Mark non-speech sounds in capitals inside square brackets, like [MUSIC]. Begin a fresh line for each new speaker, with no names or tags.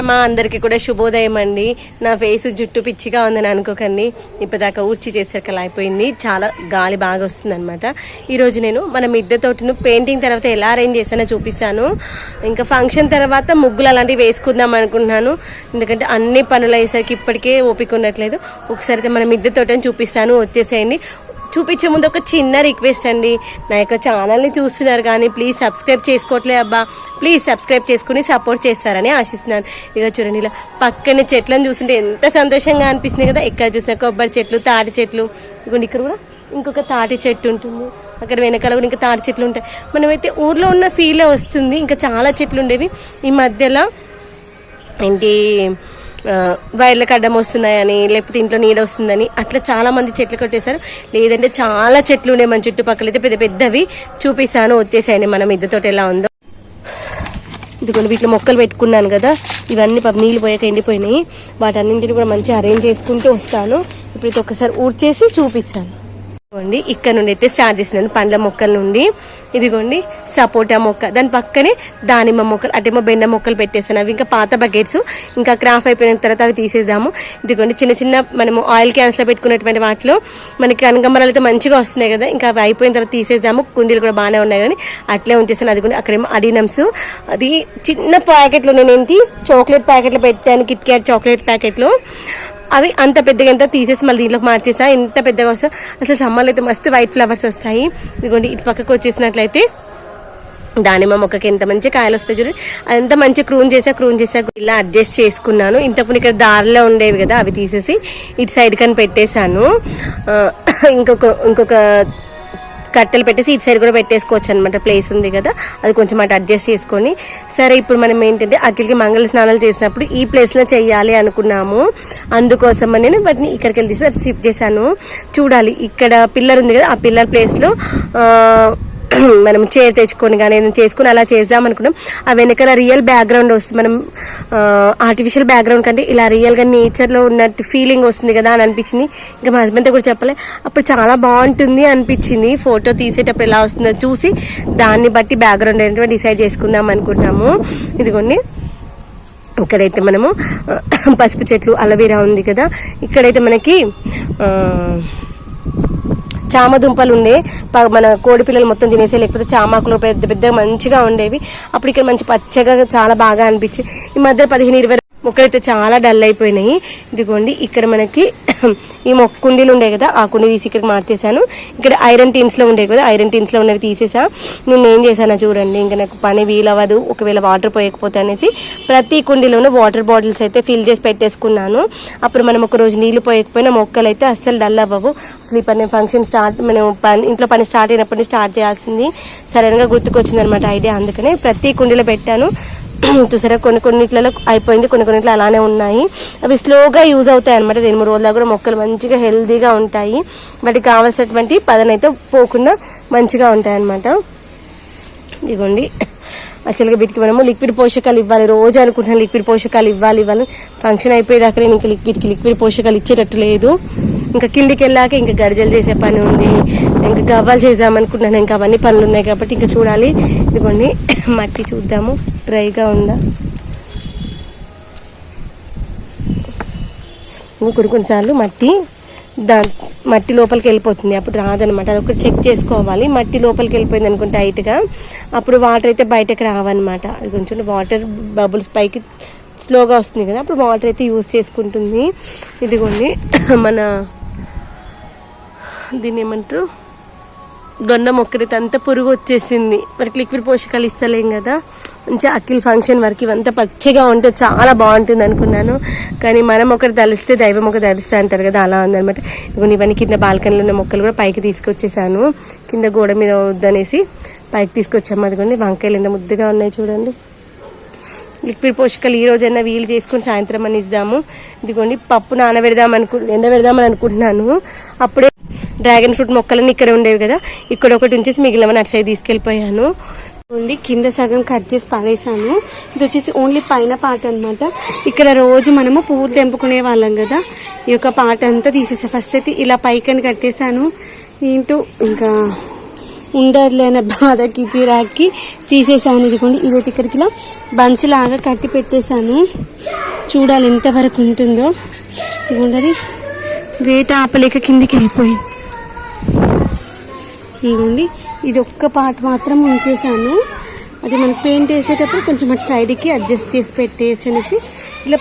మా అందరికీ కూడా శుభోదయం అండి. నా ఫేస్ జుట్టు పిచ్చిగా ఉందని అనుకోకండి. ఇప్పటిదాకా ఊడ్చి చేసాక అలా అయిపోయింది. చాలా గాలి బాగా వస్తుంది అనమాట ఈరోజు నేను మన మిద్దె తోటను పెయింటింగ్ తర్వాత ఎలా అరేంజ్ చేశానో చూపిస్తాను. ఇంకా ఫంక్షన్ తర్వాత ముగ్గులు అలాంటివి వేసుకుందాం అనుకుంటున్నాను. ఎందుకంటే అన్ని పనులు అయ్యేసరికి ఇప్పటికే ఓపిక ఉండట్లేదు. ఒకసారి అయితే మన మిద్దె తోటను చూపిస్తాను. వచ్చేసేయండి. చూపించే ముందు ఒక చిన్న రిక్వెస్ట్ అండి. నా యొక్క ఛానల్ని చూస్తున్నారు కానీ ప్లీజ్ సబ్స్క్రైబ్ చేసుకోవట్లే అబ్బా. ప్లీజ్ సబ్స్క్రైబ్ చేసుకుని సపోర్ట్ చేస్తారని ఆశిస్తున్నాను. ఇక చూడండి ఇలా పక్కన చెట్లను చూస్తుంటే ఎంత సంతోషంగా అనిపిస్తుంది కదా. ఎక్కడ చూసినా కొబ్బరి చెట్లు తాటి చెట్లు. ఇదిగోండి ఇక్కడ కూడా ఇంకొక తాటి చెట్టు ఉంటుంది. అక్కడ వెనకాల కూడా ఇంకా తాటి చెట్లు ఉంటాయి. మనమైతే ఊర్లో ఉన్న ఫీలే వస్తుంది. ఇంకా చాలా చెట్లు ఉండేవి. ఈ మధ్యలో ఏంటి వైర్లకు అడ్డం వస్తున్నాయని లేకపోతే ఇంట్లో నీడ వస్తుందని అట్లా చాలా మంది చెట్లు కొట్టేశారు. లేదంటే చాలా చెట్లు ఉండే మన చుట్టుపక్కల అయితే పెద్ద పెద్దవి చూపిస్తాను. వచ్చేసాయని మనం మిద్దెతోటి ఎలా ఉందో. ఇదిగోండి వీటిలో మొక్కలు పెట్టుకున్నాను కదా. ఇవన్నీ పాపం నీళ్ళు పోయాక ఎండిపోయినాయి. వాటన్నింటిని కూడా మంచిగా అరేంజ్ చేసుకుంటూ వస్తాను. ఇప్పుడు ఒకసారి ఊడ్చేసి చూపిస్తాను. ఇదిగోండి ఇక్కడ నుండి అయితే స్టార్ట్ చేసినాను పండ్ల మొక్కల నుండి. ఇదిగోండి సపోటా మొక్క. దాని పక్కనే దానిమ్మ మొక్కలు అటేమో బెండ మొక్కలు పెట్టేసాను అవి ఇంకా పాత బకెట్స్ ఇంకా క్రాఫ్ అయిపోయిన తర్వాత అవి తీసేద్దాము. ఇదిగోండి చిన్న చిన్న మనము ఆయిల్ క్యాన్స్లో పెట్టుకున్నటువంటి వాటిలో మనకి కనగమరాలు మంచిగా వస్తున్నాయి కదా ఇంకా అవి అయిపోయిన తర్వాత తీసేద్దాము. కుండీలు కూడా బాగానే ఉన్నాయి కానీ అట్లే ఉంచేసాను అది కూడా అక్కడేమో అడినమ్స్. అది చిన్న ప్యాకెట్లో నేను ఏంటి చాక్లెట్ ప్యాకెట్లో పెట్టాను కిట్ క్యాట్ చాక్లెట్ ప్యాకెట్లో అవి అంత పెద్దగా ఎంత తీసేసి మళ్ళీ దీంట్లోకి మార్చేసా? ఎంత పెద్దగా వస్తా? అసలు సమ్మర్లో అయితే మస్తు వైట్ ఫ్లవర్స్ వస్తాయి. ఇదిగోండి ఇటు పక్కకు వచ్చేసినట్లయితే దానిమ్మ మొక్కకి ఎంత మంచి కాయలు వస్తాయి చూడండి అదంతా మంచి క్రూన్ చేసా క్రూన్ చేసా ఇలా అడ్జస్ట్ చేసుకున్నాను. ఇంతకుముందు ఇక్కడ దారిలో ఉండేవి కదా అవి తీసేసి ఇటు సైడ్ కని పెట్టేశాను. ఇంకొక ఇంకొక కట్టెలు పెట్టేసి ఇటు సైడ్ కూడా పెట్టేసుకోవచ్చు అనమాట ప్లేస్ ఉంది కదా అది కొంచెం అటు అడ్జస్ట్ చేసుకొని. సరే ఇప్పుడు మనం ఏంటంటే అఖిల్కి మంగళ స్నానాలు చేసినప్పుడు ఈ ప్లేస్లో చేయాలి అనుకున్నాము. అందుకోసం నేను వాటిని ఇక్కడికి వెళ్ళి తీసి షిఫ్ట్ చేశాను. చూడాలి ఇక్కడ పిల్లర్ ఉంది కదా ఆ పిల్లర్ ప్లేస్లో [CLEARS THROAT] మనం చైర్ తెచ్చుకొని కానీ ఏదైనా చేసుకుని అలా చేద్దాం అనుకున్నాం. ఆ వెనకాల రియల్ బ్యాక్గ్రౌండ్ వస్తుంది. మనం ఆర్టిఫిషియల్ బ్యాక్గ్రౌండ్ కంటే ఇలా రియల్గా నేచర్లో ఉన్నట్టు ఫీలింగ్ వస్తుంది కదా అని అనిపించింది. ఇంకా మా హస్బెండ్తో కూడా చెప్పలే. అప్పుడు చాలా బాగుంటుంది అనిపించింది. ఫోటో తీసేటప్పుడు ఎలా వస్తుందో చూసి దాన్ని బట్టి బ్యాక్గ్రౌండ్ ఏంటో డిసైడ్ చేసుకుందాం అనుకుంటున్నాము ఇదిగోండి. ఇక్కడైతే మనము [CLEARS THROAT] పసుపు చెట్లు అలవీరా ఉంది కదా. ఇక్కడైతే మనకి చామ దుంపలు ఉండే ప- మన కోడి పిల్లలు మొత్తం తినేసే లేకపోతే చామాకులు పెద్ద పెద్ద మంచిగా ఉండేవి. అప్పుడు ఇక్కడ మంచి పచ్చగా చాలా బాగా అనిపించి ఈ మధ్య పదిహేను ఇరవై మొక్కలైతే చాలా డల్ అయిపోయినాయి. ఇదిగోండి ఇక్కడ మనకి ఈ మొక్క కుండీలు ఉండే కదా ఆ కుండీ తీసి ఇక్కడికి మార్చేశాను. ఇక్కడ ఐరన్ టీన్స్లో ఉండే కదా ఐరన్ టీన్స్లో ఉన్నవి తీసేసా. నేను ఏం చేశాను చూడండి ఇంకా నాకు పని వీలవ్వదు ఒకవేళ వాటర్ పోయకపోతే అనేసి ప్రతి కుండీలోనూ వాటర్ బాటిల్స్ అయితే ఫిల్ చేసి పెట్టేసుకున్నాను. అప్పుడు మనం ఒక రోజు నీళ్ళు పోయకపోయినా మొక్కలు అయితే అస్సలు డల్ అవ్వవు. అసలు ఈ పని ఫంక్షన్ స్టార్ట్ మనం పని ఇంట్లో పని స్టార్ట్ అయినప్పటి నుంచి స్టార్ట్ చేయాల్సింది సరైనగా గుర్తుకొచ్చింది అనమాట ఐడియా. అందుకనే ప్రతి కుండీలో పెట్టాను. [CLEARS THROAT] చూసారా? కొన్ని కొన్నిట్లలో అయిపోయింది కొన్ని కొన్నిట్లో అలానే ఉన్నాయి. అవి స్లోగా యూజ్ అవుతాయి అనమాట రెండు మూడు రోజుల కూడా మొక్కలు మంచిగా హెల్తీగా ఉంటాయి. వాటికి కావాల్సినటువంటి పదన అయితే పోకుండా మంచిగా ఉంటాయి అనమాట ఇదిగోండి. యాక్చువల్గా వీటికి మనము లిక్విడ్ పోషకాలు ఇవ్వాలి. రోజు అనుకుంటున్నాను లిక్విడ్ పోషకాలు ఇవ్వాలి ఇవ్వాలి. ఫంక్షన్ అయిపోయేదాకా నేను ఇంకా లిక్విడ్కి లిక్విడ్ పోషకాలు ఇచ్చేటట్టు లేదు. ఇంకా కిందికి వెళ్ళాక ఇంకా గరిజలు చేసే పని ఉంది. ఇంకా గవ్వాలు చేద్దామనుకుంటున్నాను ఇంకా అవన్నీ పనులు ఉన్నాయి కాబట్టి ఇంకా చూడాలి. ఇదిగోండి మట్టి చూద్దాము. డ్రైగా ఉందా? కొన్ని కొన్నిసార్లు మట్టి దా మట్టి లోపలికి వెళ్ళిపోతుంది. అప్పుడు రాదనమాట. అది ఒకటి చెక్ చేసుకోవాలి. మట్టి లోపలికి వెళ్ళిపోయింది అనుకుంటే టైట్గా. అప్పుడు వాటర్ అయితే బయటకు రావన్నమాట అది కొంచెం వాటర్ బబుల్స్ పైకి స్లోగా వస్తుంది కదా. అప్పుడు వాటర్ అయితే యూస్ చేసుకుంటుంది. ఇదిగోండి మన దీన్ని ఏమంటారు? గొండ మొక్కరైతే అంత పురుగు వచ్చేసింది. మనకి లిక్విడ్ పోషకాలు ఇస్తలేం కదా. మంచిగా అఖిల్ ఫంక్షన్ వరకు ఇవంతా పచ్చిగా ఉంటే చాలా బాగుంటుంది అనుకున్నాను. కానీ మనం ఒకటి తలిస్తే దైవం ఒకటి తలిస్తే అంటారు కదా అలా ఉందనమాట ఇప్పుడు ఇవన్నీ కింద బాల్కనీలో ఉన్న మొక్కలు కూడా పైకి తీసుకొచ్చేసాను. కింద గోడ మీద వద్దనేసి పైకి తీసుకొచ్చాము. అదిగోండి వంకాయలు ఎంత ముద్దుగా ఉన్నాయి చూడండి. లిక్విడ్ పోషకాలు ఈ రోజైనా వీలు చేసుకొని సాయంత్రం అని ఇద్దాము ఇదిగోండి పప్పు నానబెడదాం అనుకు ఎండబెడదామని అనుకుంటున్నాను. అప్పుడే డ్రాగన్ ఫ్రూట్ మొక్కలన్నీ ఇక్కడ ఉండేవి కదా. ఇక్కడ ఒకటి ఉంచేసి మిగిలిన అటు సైడ్ తీసుకెళ్ళిపోయాను.
ఓన్లీ కింద సగం కట్ చేసి పడేసాను ఇది వచ్చేసి ఓన్లీ పైన పార్ట్ అనమాట ఇక్కడ రోజు మనము పువ్వులు తెంపుకునే వాళ్ళం కదా. ఈ యొక్క పార్ట్ అంతా తీసేసా. ఫస్ట్ అయితే ఇలా పైకని కట్టేశాను ఏంటో ఇంకా ఉండర్లేని బాధకి చిరాకి తీసేసాను ఇదిగోండి ఇదైతే ఇక్కడికి ఇలా బంచ్ లాగా కట్టి పెట్టేశాను. చూడాలి ఎంతవరకు ఉంటుందో. ఇదిగోండి వేట ఆపలేక కిందికి వెళ్ళిపోయింది. ఇదిగోండి ఇది ఒక్క పార్ట్ మాత్రం ఉంచేసాను అది మనం పెయింట్ వేసేటప్పుడు కొంచెం అటు సైడ్కి అడ్జస్ట్ చేసి పెట్టేయచ్చు అనేసి. ఇలా